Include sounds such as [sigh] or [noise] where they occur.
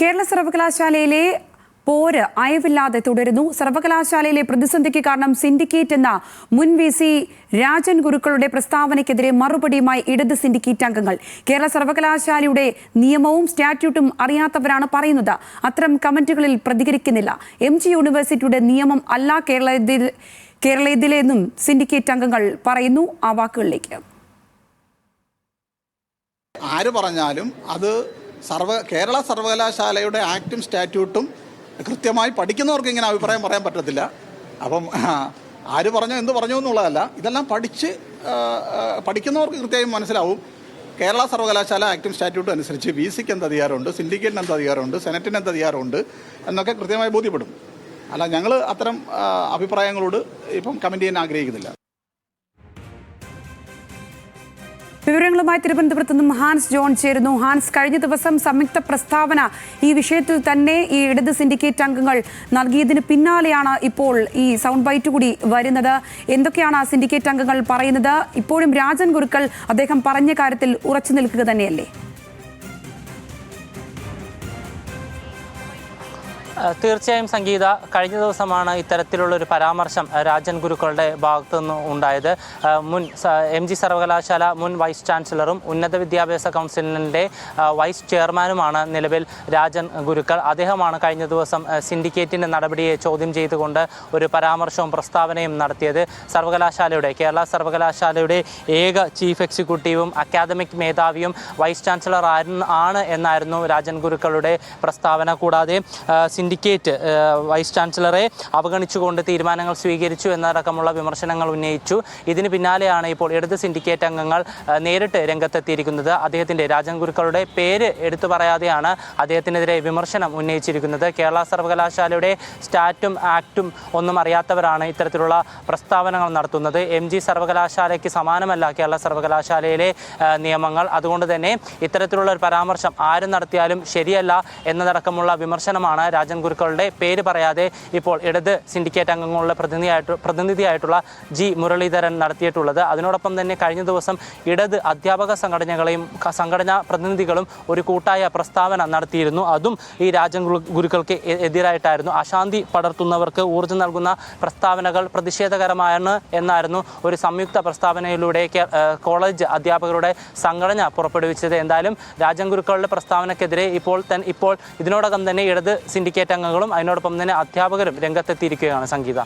കേരള സർവകലാശാലയിലെ പോര് അയവില്ലാതെ തുടരുന്നു. സർവകലാശാലയിലെ പ്രതിസന്ധിക്ക് കാരണം സിൻഡിക്കേറ്റ് എന്ന മുൻ വി സി രാജൻ ഗുരുക്കളുടെ പ്രസ്താവനയ്ക്കെതിരെ മറുപടിയുമായി ഇടത് സിൻഡിക്കേറ്റ് അംഗങ്ങൾ. കേരള സർവകലാശാലയുടെ നിയമവും സ്റ്റാറ്റ്യൂട്ടും അറിയാത്തവരാണ് പറയുന്നത്. അത്തരം കമന്റുകളിൽ പ്രതികരിക്കുന്നില്ല. എം ജി യൂണിവേഴ്സിറ്റിയുടെ നിയമം അല്ല കേരളത്തിൽ കേരളത്തിലെന്നും സിൻഡിക്കേറ്റ് അംഗങ്ങൾ പറയുന്നു. ആ വാക്കുകളിലേക്ക്. ആര് പറഞ്ഞാലും അത് സർവ കേരള സർവകലാശാലയുടെ ആക്റ്റും സ്റ്റാറ്റ്യൂട്ടും കൃത്യമായി പഠിക്കുന്നവർക്ക് ഇങ്ങനെ അഭിപ്രായം പറയാൻ പറ്റത്തില്ല. അപ്പം [laughs] ആര് പറഞ്ഞു എന്ത് പറഞ്ഞു എന്നുള്ളതല്ല. ഇതെല്ലാം പഠിച്ച് പഠിക്കുന്നവർക്ക് കൃത്യമായും മനസ്സിലാവും. കേരള സർവകലാശാല ആക്ടും സ്റ്റാറ്റ്യൂട്ടും അനുസരിച്ച് വി സിക്ക് എന്ത് അധികാരമുണ്ട് സിൻഡിക്കേറ്റിന് എന്ത് അധികാരമുണ്ട് സെനറ്റിന് എന്ത് അധികാരമുണ്ട് എന്നൊക്കെ കൃത്യമായി ബോധ്യപ്പെടും. അല്ല ഞങ്ങൾ അത്തരം അഭിപ്രായങ്ങളോട് ഇപ്പം കമന്റ് ചെയ്യാൻ ആഗ്രഹിക്കുന്നില്ല. വിവരങ്ങളുമായി തിരുവനന്തപുരത്ത് നിന്നും ഹാൻസ് ജോൺ ചേരുന്നു. ഹാൻസ് കഴിഞ്ഞ ദിവസം സംയുക്ത പ്രസ്താവന ഈ വിഷയത്തിൽ തന്നെ ഈ ഇടത് സിൻഡിക്കേറ്റ് അംഗങ്ങൾ നൽകിയതിന് പിന്നാലെയാണ് ഇപ്പോൾ ഈ സൗണ്ട് ബൈറ്റ് കൂടി വരുന്നത്. എന്തൊക്കെയാണ് ആ സിൻഡിക്കേറ്റ് അംഗങ്ങൾ പറയുന്നത്? ഇപ്പോഴും രാജൻ ഗുരുക്കൾ അദ്ദേഹം പറഞ്ഞ കാര്യത്തിൽ ഉറച്ചു നിൽക്കുക തന്നെയല്ലേ? തീർച്ചയായും സംഗീത കഴിഞ്ഞ ദിവസമാണ് ഇത്തരത്തിലുള്ളൊരു പരാമർശം രാജൻ ഗുരുക്കളുടെ ഭാഗത്തു നിന്ന് ഉണ്ടായത് മുൻ എം ജി സർവകലാശാല മുൻ വൈസ് ചാൻസലറും ഉന്നത വിദ്യാഭ്യാസ കൗൺസിലിന്റെ വൈസ് ചെയർമാനുമാണ് നിലവിൽ രാജൻ ഗുരുക്കൾ. അദ്ദേഹമാണ് കഴിഞ്ഞ ദിവസം സിൻഡിക്കേറ്റിന്റെ നടപടിയെ ചോദ്യം ചെയ്തുകൊണ്ട് ഒരു പരാമർശവും പ്രസ്താവനയും നടത്തിയത്. സർവകലാശാലയുടെ കേരള സർവകലാശാലയുടെ ഏക ചീഫ് എക്സിക്യൂട്ടീവും അക്കാദമിക് മേധാവിയും വൈസ് ചാൻസലർ ആണ് എന്നായിരുന്നു രാജൻ ഗുരുക്കളുടെ പ്രസ്താവന. കൂടാതെ ആ, സിൻഡിക്കേറ്റ് വൈസ് ചാൻസലറെ അവഗണിച്ചുകൊണ്ട് തീരുമാനങ്ങൾ സ്വീകരിച്ചു എന്നടക്കമുള്ള വിമർശനങ്ങൾ ഉന്നയിച്ചു. ഇതിന് പിന്നാലെയാണ് ഇപ്പോൾ ഇടത് സിൻഡിക്കേറ്റ് അംഗങ്ങൾ നേരിട്ട് രംഗത്തെത്തിയിരിക്കുന്നത്. അദ്ദേഹത്തിന്റെ രാജൻ ഗുരുക്കളുടെ പേര് എടുത്തു പറയാതെയാണ് അദ്ദേഹത്തിനെതിരെ വിമർശനം ഉന്നയിച്ചിരിക്കുന്നത്. കേരള സർവകലാശാലയുടെ സ്റ്റാറ്റും ആക്റ്റും ഒന്നും അറിയാത്തവരാണ് ഇത്തരത്തിലുള്ള പ്രസ്താവനകൾ നടത്തുന്നത്. എം ജി സർവകലാശാലയ്ക്ക് സമാനമല്ല കേരള സർവകലാശാലയിലെ നിയമങ്ങൾ. അതുകൊണ്ട് തന്നെ ഇത്തരത്തിലുള്ള ഒരു പരാമർശം ആരും നടത്തിയാലും ശരിയല്ല എന്നതടക്കമുള്ള വിമർശനമാണ് രാജൻ ഗുരുക്കളുടെ പേര് പറയാതെ ഇപ്പോൾ ഇടത് സിൻഡിക്കേറ്റ് അംഗങ്ങളുടെ പ്രതിനിധിയായിട്ട് പ്രതിനിധിയായിട്ടുള്ള ജി മുരളീധരൻ നടത്തിയിട്ടുള്ളത്. അതിനോടൊപ്പം തന്നെ കഴിഞ്ഞ ദിവസം ഇടത് അധ്യാപക സംഘടനകളെയും സംഘടനാ പ്രതിനിധികളും ഒരു കൂട്ടായ പ്രസ്താവന നടത്തിയിരുന്നു. അതും ഈ രാജൻ ഗുരുക്കൾക്ക് എതിരായിട്ടായിരുന്നു. അശാന്തി പടർത്തുന്നവർക്ക് ഊർജം നൽകുന്ന പ്രസ്താവനകൾ പ്രതിഷേധകരമാണ് എന്നായിരുന്നു ഒരു സംയുക്ത പ്രസ്താവനയിലൂടെ കോളേജ് അധ്യാപകരുടെ സംഘടന പുറപ്പെടുവിച്ചത്. എന്തായാലും രാജൻ ഗുരുക്കളുടെ പ്രസ്താവനക്കെതിരെ ഇപ്പോൾ ഇപ്പോൾ ഇതിനോടകം തന്നെ ഇടത് സിൻഡിക്കേറ്റ് അംഗങ്ങളും അതിനോടൊപ്പം തന്നെ അധ്യാപകരും രംഗത്തെത്തിയിരിക്കുകയാണ് സംഗീത.